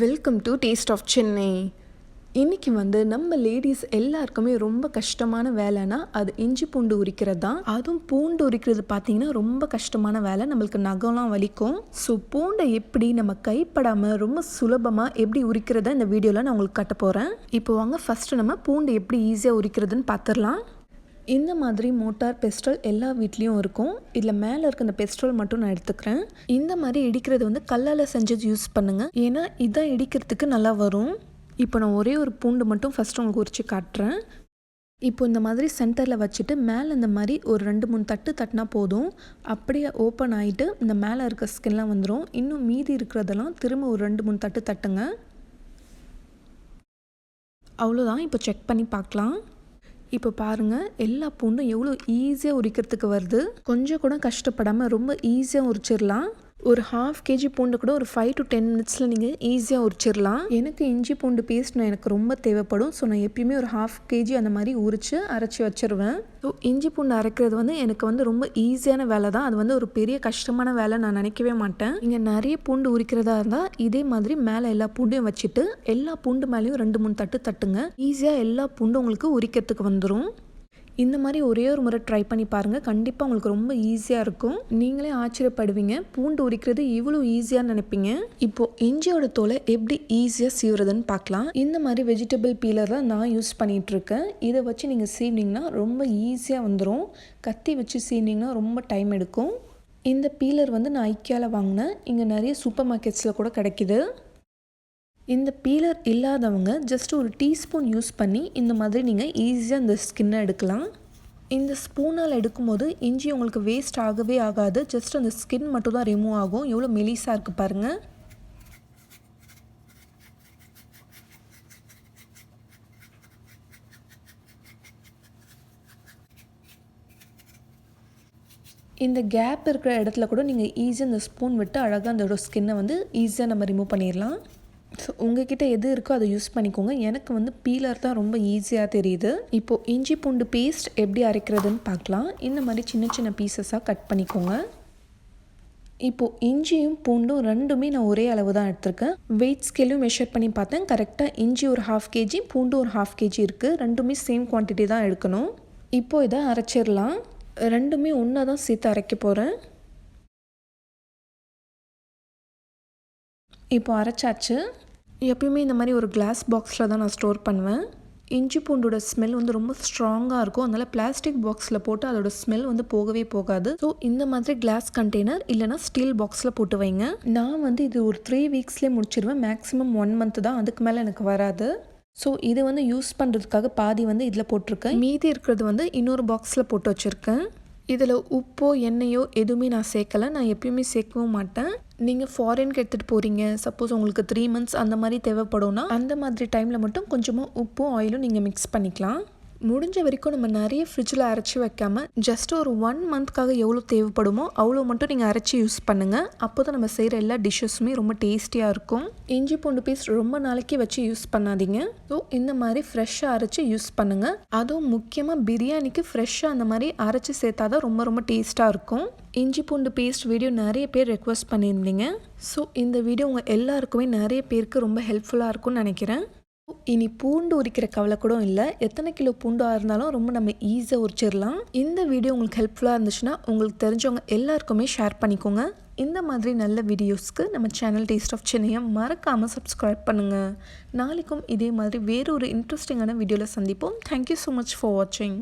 Welcome to taste of Chennai இன்னைக்கு வந்து நம்ம லேடிஸ் எல்லாருக்குமே ரொம்ப கஷ்டமான வேலைனா அது இஞ்சி பூண்டு உரிக்கிறது தான். அதுவும் பூண்டு உரிக்கிறது பார்த்தீங்கன்னா ரொம்ப கஷ்டமான வேலை. நம்மளுக்கு நகம்லாம் வலிக்கும். ஸோ பூண்டை எப்படி நம்ம கைப்படாமல் ரொம்ப சுலபமாக எப்படி உரிக்கிறத இந்த வீடியோவில் நான் உங்களுக்கு கட்ட போகிறேன் இப்போ வாங்க ஃபஸ்ட்டு நம்ம பூண்டு எப்படி ஈஸியாக உரிக்கிறதுன்னு பார்த்துடலாம். இந்த மாதிரி மோட்டார் பெஸ்ட்ரல் எல்லா வீட்லேயும் இருக்கும். இதில் மேலே இருக்க இந்த பெஸ்ட்ரல் மட்டும் நான் எடுத்துக்கிறேன். இந்த மாதிரி இடிக்கிறது வந்து கல்லால் செஞ்சது யூஸ் பண்ணுங்கள் ஏன்னா இதான் இடிக்கிறதுக்கு நல்லா வரும். இப்போ நான் ஒரே ஒரு பூண்டு மட்டும் ஃபஸ்ட்டு உங்களுக்கு உரிச்சு காட்டுறேன். இப்போ இந்த மாதிரி சென்டரில் வச்சுட்டு மேலே இந்த மாதிரி ஒரு ரெண்டு மூணு தட்டு தட்டினா போதும். அப்படியே ஓப்பன் ஆகிட்டு இந்த மேலே இருக்க ஸ்கின்லாம் வந்துடும் இன்னும் மீதி இருக்கிறதெல்லாம் திரும்ப ஒரு ரெண்டு மூணு தட்டு தட்டுங்க. அவ்வளோதான் இப்போ செக் பண்ணி பார்க்கலாம். இப்போ பாருங்கள் எல்லா பூண்டும் எவ்வளோ ஈஸியாக உரிக்கிறதுக்கு வருது. கொஞ்சம் கூட கஷ்டப்படாமல் ரொம்ப ஈஸியாக உரிச்சிடலாம் ஒரு ஹாஃப் கேஜி பூண்டு கூட ஒரு ஃபைவ் டு டென் மினிட்ஸில் நீங்கள் ஈஸியாக உரிச்சிடலாம் எனக்கு இஞ்சி பூண்டு பேஸ்ட் நான் எனக்கு ரொம்ப தேவைப்படும். ஸோ நான் எப்பயுமே ஒரு ஹாஃப் கேஜி அந்த மாதிரி உரித்து அரைச்சி வச்சிருவேன். ஸோ இஞ்சி பூண்டு அரைக்கிறது வந்து எனக்கு வந்து ரொம்ப ஈஸியான வேலை தான். அது வந்து ஒரு பெரிய கஷ்டமான வேலை நான் நினைக்கவே மாட்டேன். இங்கே நிறைய பூண்டு உரிக்கிறதா இருந்தால் இதே மாதிரி மேலே எல்லா பூண்டையும் வச்சுட்டு எல்லா பூண்டு மேலேயும் ரெண்டு மூணு தட்டு தட்டுங்க. ஈஸியாக எல்லா பூண்டும் உங்களுக்கு உரிக்கிறதுக்கு வந்துடும் இந்த மாதிரி ஒரே ஒரு முறை ட்ரை பண்ணி பாருங்கள் கண்டிப்பாக உங்களுக்கு ரொம்ப ஈஸியாக இருக்கும். நீங்களே ஆச்சரியப்படுவீங்க. பூண்டு உரிக்கிறது இவ்வளோ ஈஸியாக நினைப்பீங்க. இப்போது இஞ்சியோட தோலை எப்படி ஈஸியாக சீவுறதுன்னு பார்க்கலாம். இந்த மாதிரி வெஜிடபிள் பீலர் தான் நான் யூஸ் பண்ணிகிட்ருக்கேன் இதை வச்சு நீங்கள் சீவினிங்கன்னா ரொம்ப ஈஸியாக வந்துடும் கத்தி வச்சு சீவினிங்கன்னா ரொம்ப டைம் எடுக்கும். இந்த பீலர் வந்து நான் ஐக்கியாவில் வாங்கினேன். இங்கே நிறைய சூப்பர் மார்க்கெட்ஸில் கூட கிடைக்கிது. இந்த பீலர் இல்லாதவங்க ஜஸ்ட் ஒரு டீஸ்பூன் யூஸ் பண்ணி இந்த மாதிரி நீங்கள் ஈஸியாக இந்த ஸ்கின்னை எடுக்கலாம். இந்த ஸ்பூனால் எடுக்கும்போது இஞ்சி உங்களுக்கு வேஸ்ட் ஆகவே ஆகாது. ஜஸ்ட் அந்த ஸ்கின் மட்டும் தான் ரிமூவ் ஆகும். எவ்வளோ மெலிசாக இருக்குது பாருங்கள் இந்த கேப் இருக்கிற இடத்துல கூட நீங்கள் ஈஸியாக இந்த ஸ்பூன் விட்டு அழகாக அந்த ஸ்கின்னை வந்து ஈஸியாக நம்ம ரிமூவ் பண்ணிடலாம். ஸோ உங்ககிட்ட எது இருக்கோ அதை யூஸ் பண்ணிக்கோங்க. எனக்கு வந்து பீலர் தான் ரொம்ப ஈஸியாக தெரியுது. இப்போது இஞ்சி பூண்டு பேஸ்ட் எப்படி அரைக்கிறதுன்னு பார்க்கலாம். இந்த மாதிரி சின்ன சின்ன பீசஸாக கட் பண்ணிக்கோங்க. இப்போது இஞ்சியும் பூண்டும் ரெண்டுமே நான் ஒரே அளவு தான் எடுத்திருக்கேன். வெயிட் ஸ்கேலும் மெஷர் பண்ணி பார்த்தேன். கரெக்டாக இஞ்சி ஒரு ஹாஃப் கேஜி பூண்டு ஒரு ஹாஃப் கேஜி இருக்குது ரெண்டுமே சேம் குவான்டிட்டி தான் எடுக்கணும். இப்போது இதை அரைச்சிடலாம். ரெண்டுமே ஒன்றா தான் சேர்த்து அரைக்க போகிறேன் இப்போ அரைச்சாச்சு. எப்பயுமே இந்த மாதிரி ஒரு கிளாஸ் பாக்ஸில் தான் நான் ஸ்டோர் பண்ணுவேன். இஞ்சி பூண்டோட ஸ்மெல் வந்து ரொம்ப ஸ்ட்ராங்காக இருக்கும். அதனால் பிளாஸ்டிக் பாக்ஸில் போட்டு அதோட ஸ்மெல் வந்து போகவே போகாது. ஸோ இந்த மாதிரி கிளாஸ் கண்டெய்னர் இல்லைனா ஸ்டீல் பாக்ஸில் போட்டு வைங்க. நான் வந்து இது ஒரு த்ரீ வீக்ஸ்லேயே முடிச்சிருவேன். மேக்ஸிமம் ஒன் மந்த் தான். அதுக்கு மேலே எனக்கு வராது. ஸோ இது வந்து யூஸ் பண்ணுறதுக்காக பாதி வந்து இதில் போட்டிருக்கேன். மீதி இருக்கிறது வந்து இன்னொரு பாக்ஸில் போட்டு வச்சுருக்கேன். இதில் உப்போ எண்ணெயோ எதுவுமே நான் சேர்க்கலை. நான் எப்பயுமே சேர்க்கவும் மாட்டேன். நீங்கள் ஃபாரின்க்கு எடுத்துகிட்டு போகிறீங்க சப்போஸ் உங்களுக்கு த்ரீ மந்த்ஸ் அந்த மாதிரி தேவைப்படும்னா அந்த மாதிரி டைமில் மட்டும் கொஞ்சமாக உப்பும் ஆயிலும் நீங்கள் மிக்ஸ் பண்ணிக்கலாம். முடிஞ்ச வரைக்கும் நம்ம நிறைய ஃப்ரிட்ஜில் அரைச்சி வைக்காமல் ஜஸ்ட் ஒரு ஒன் மந்த்க்காக எவ்வளோ தேவைப்படுமோ அவ்வளோ மட்டும் நீங்கள் அரைச்சி யூஸ் பண்ணுங்கள் அப்போ தான் நம்ம செய்கிற எல்லா டிஷ்ஷஸுமே ரொம்ப டேஸ்டியாக இருக்கும். இஞ்சி பூண்டு பேஸ்ட் ரொம்ப நாளைக்கு வச்சு யூஸ் பண்ணாதீங்க. ஸோ இந்த மாதிரி ஃப்ரெஷ்ஷாக அரைச்சி யூஸ் பண்ணுங்கள் அதுவும் முக்கியமாக பிரியாணிக்கு ஃப்ரெஷ்ஷாக அந்த மாதிரி அரைச்சி சேர்த்தா தான் ரொம்ப ரொம்ப டேஸ்ட்டாக இருக்கும். இஞ்சி பூண்டு பேஸ்ட் வீடியோ நிறைய பேர் ரெக்வஸ்ட் பண்ணியிருந்தீங்க. ஸோ இந்த வீடியோ உங்கள் எல்லாருக்குமே நிறைய பேருக்கு ரொம்ப ஹெல்ப்ஃபுல்லாக இருக்கும்னு நினைக்கிறேன். இனி பூண்டு உரிக்கிற கவலை கூட இல்லை. எத்தனை கிலோ பூண்டாக இருந்தாலும் ரொம்ப நம்ம ஈஸியாக உரிச்சிடலாம். இந்த வீடியோ உங்களுக்கு ஹெல்ப்ஃபுல்லாக இருந்துச்சுன்னா உங்களுக்கு தெரிஞ்சவங்க எல்லாருக்குமே ஷேர் பண்ணிக்கோங்க. இந்த மாதிரி நல்ல வீடியோஸ்க்கு நம்ம சேனல் டேஸ்ட் ஆஃப் சென்னையை மறக்காமல் சப்ஸ்கிரைப் பண்ணுங்கள் நாளைக்கும் இதே மாதிரி வேறு ஒரு இன்ட்ரெஸ்டிங்கான வீடியோவில் சந்திப்போம். தேங்க்யூ ஸோ மச் ஃபார் வாட்சிங்